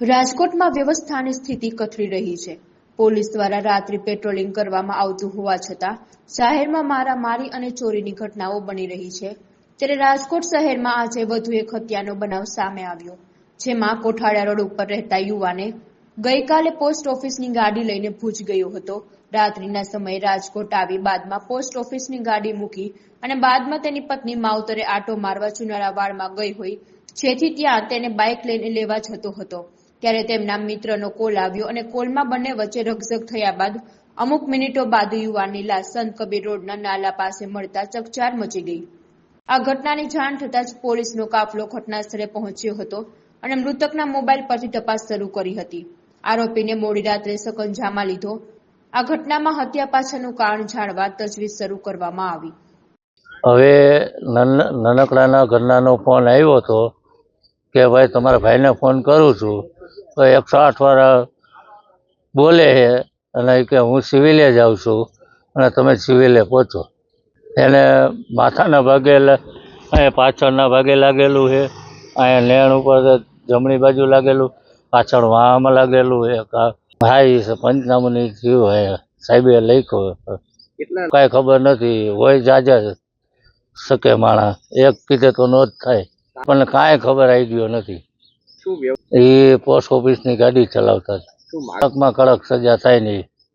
રાજકોટમાં વ્યવસ્થાની સ્થિતિ કથળી રહી છે. પોલીસ દ્વારા રાત્રિ પેટ્રોલિંગ કરવામાં આવતું હોવા છતાં શહેરમાં મારામારી અને ચોરીની ઘટનાઓ બની રહી છે. ત્યારે રાજકોટ શહેરમાં આજે વધુ એક હત્યાનો બનાવ સામે આવ્યો, જેમાં કોઠાળા રોડ ઉપર રહેતા યુવાને ગઈકાલે પોસ્ટ ઓફિસની ગાડી લઈને ભૂજ ગયો હતો. રાત્રિના સમયે રાજકોટ આવી બાદમાં પોસ્ટ ઓફિસની ગાડી મૂકી અને બાદમાં તેની પત્ની માવતરે આટો મારવા ચુનારાવાડમાં ગઈ હોય, જેથી ત્યાં તેને બાઇક લઈને લેવા જતો હતો. ત્યારે તેમના મિત્રનો કોલ આવ્યો અને કોલમાં બંને વચ્ચે રકઝક થયા બાદ અમુક મિનિટો બાદ યુવાનની લાશ સંત કબીર રોડના નાલા પાસે મળતા ચકચાર મચી ગઈ. આ ઘટનાની જાણ થતાં જ પોલીસનો કાફલો ઘટના સ્થળે પહોંચ્યો હતો અને મૃતકના મોબાઈલ પરથી તપાસ શરૂ કરી હતી. આરોપીને મોડી રાત્રે સકંજામાં લીધો. આ ઘટનામાં હત્યા પાછળનું કારણ જાણવા તજવીજ શરૂ કરવામાં આવી. હવે નાન- નાનકડાના ઘરનાનો ફોન આવ્યો હતો કે, ભાઈ, તમારા ભાઈને ફોન કરું છું. તો એકસો આઠ વાળા બોલે છે અને કે હું સિવિલે જાઉં છું અને તમે સિવિલે પહોંચો. એને માથાના ભાગે અહીંયા પાછળના ભાગે લાગેલું છે અહીંયા નેણ ઉપર જમણી બાજુ લાગેલું પાછળ વાહમાં લાગેલું છે. ભાઈ હા એ છે પંચનામુની થયું હોય સાહેબે લખ્યું કાંઈ ખબર નથી હોય જાજા શકે માણસ એક કીધે તો નો જ થાય. પણ કાંઈ ખબર આવી ગયો નથી. એ પોસ્ટ ઓફિસની ગાડી ચલાવતા કડકમાં કડક સજા થાય નહીં